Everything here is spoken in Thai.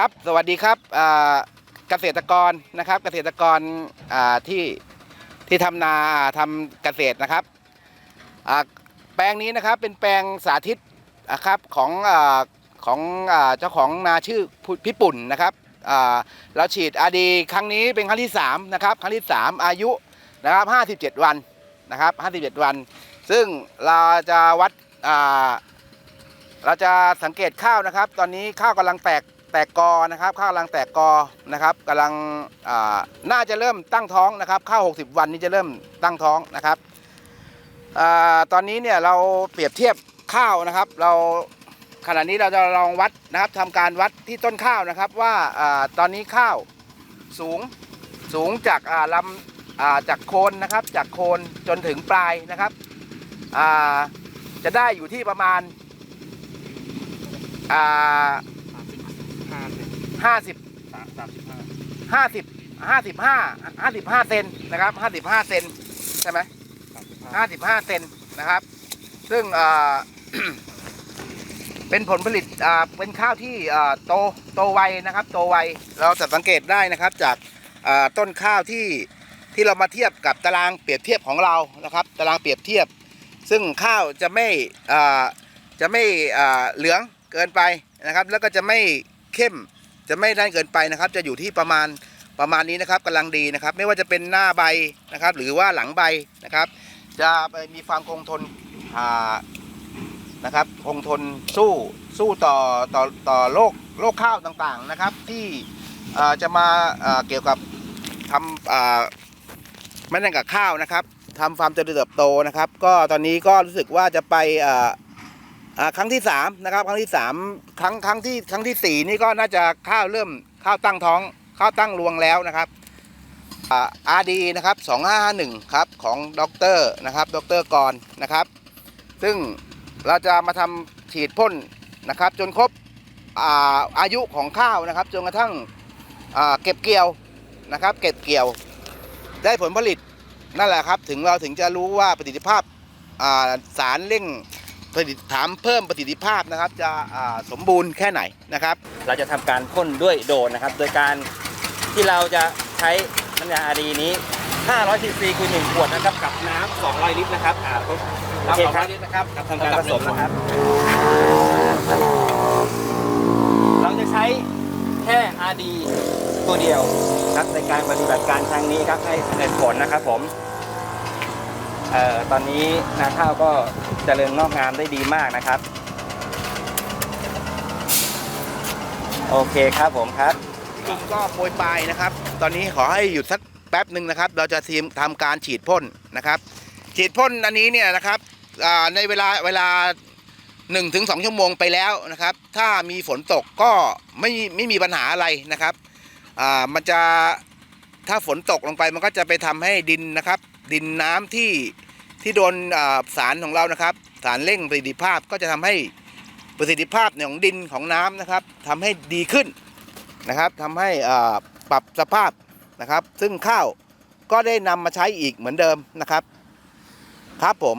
ครับ สวัสดีครับเกษตรกรนะครับ เกษตรกรที่ที่ทำนาทำเกษตรนะครับแปลงนี้นะครับเป็นแปลงสาธิตนะครับของอของเจ้าของนาชื่อพี่ปุ่นนะครับเราฉีดอาดีครั้งนี้เป็นครั้งที่3นะครับครั้งที่ 3 อายุนะครับ57 วันนะครับ57 วัน ซึ่งเราจะวัดเราจะสังเกตข้าวนะครับ ตอนนี้ข้าวกำลังแตก แตกกอนะครับ ข้าวกำลังแตกกอนะครับกำลังน่าจะเริ่มตั้งท้องนะครับ ข้าว 60 วันนี้จะเริ่มตั้งท้องนะครับอตอนนี้เนี่ยเราเปรียบเทียบข้าวนะครับ เราขณะนี้เราจะลองวัดนะครับทำการวัดที่ต้นข้าวนะครับว่าอตอนนี้ข้าวสูงสูงจากลำจากโคนนะครับ จากโคนจนถึงปลายนะครับจะได้อยู่ที่ประมาณอ่า ห้าสิบห้าสิบห้าสิบห้าห้าสิบห้าเซนนะครับห้าสิบห้าเซนใช่ไหมห้าสิบห้าเซนนะครับ ซึ่งอ่า เป็นผลผลิตอ่าเป็นข้าวที่อ่าโตโตไวนะครับโตไวเราจะสังเกตได้นะครับจากอ่าต้นข้าวที่ที่เรามาเทียบกับตารางเปรียบเทียบของเรานะครับตารางเปรียบเทียบ ซึ่งข้าวจะไม่อ่าจะไม่อ่าเหลืองเกินไปนะครับ แล้วก็จะไม่เข้ม จะไม่ด้านเกินไปนะครับ จะอยู่ที่ประมาณประมาณนี้นะครับกำลังดีนะครับ ไม่ว่าจะเป็นหน้าใบนะครับ หรือว่าหลังใบนะครับ จะมีความคงทนอ่านะครับคงทนสู้สู้ต่อต่อต่อโรคโรคข้าวต่างๆนะครับ ที่อ่าจะมาอ่าเกี่ยวกับทำอ่าไม่นั่นกับข้าวนะครับทำฟาร์มเจริญเติบโตนะครับ ก็ตอนนี้ก็รู้สึกว่าจะไปอ่า ครั้งที่สามนะครับ ครั้งที่สามครั้งครั้งที่ครั้งที่สี่นี่ก็น่าจะข้าวเริ่มข้าวตั้งท้องข้าวตั้งรวงแล้วนะครับอาร์ดีนะครับสองห้าหนึ่งครับของด็อกเตอร์นะครับด็อกเตอร์กรนะครับ ซึ่งเราจะมาทำฉีดพ่นนะครับ จนครบอาอายุของข้าวนะครับ จนกระทั่งอ่าเก็บเกี่ยวนะครับ เก็บเกี่ยวได้ผลผลิตนั่นแหละครับ ถึงเราถึงจะรู้ว่าประสิทธิภาพอ่าสารเร่ง ถามเพิ่มประสิทธิภาพนะครับ จะอ่าสมบูรณ์แค่ไหนนะครับ เราจะทำการพ่นด้วยโดรนนะครับ โดยการที่เราจะใช้น้ำยาอาดีนี้ 500ซีซีคือ1ขวดนะครับกับน้ำ200 ลิตรนะครับอ่าโอน้ำเคสองคร้รัอบยลิตรนะครับทำการผสมนะครับ เราจะใช้แค่อาดีตัวเดียวครับในการปฏิบัติการครั้งนี้ครับให้สำเร็จผลนะครับผมเออตอนนี้นาข้าวก็เจริญงอกงามได้ดีมากนะครับ โอเคครับผมครับจริงก็โปรยปลายนะครับ ตอนนี้ขอให้หยุดสักแป๊บหนึ่งนะครับ เราจะทีมทำการฉีดพ่นนะครับ ฉีดพ่นอันนี้เนี่ยนะครับในเวลาเวลา1-2ถึงชั่วโมงไปแล้วนะครับ ถ้ามีฝนตกก็ไม่ไม่มีปัญหาอะไรนะครับมันจะถ้าฝนตกลงไปมันก็จะไปทำให้ดินนะครับ ดินน้ำที่ ที่โดนสารของเรานะครับ สารเร่งประสิทธิภาพก็จะทำให้ประสิทธิภาพของดินของน้ำนะครับทำให้ดีขึ้นนะครับทำให้ปรับสภาพนะครับ ซึ่งข้าวก็ได้นำมาใช้อีกเหมือนเดิมนะครับ ครับผม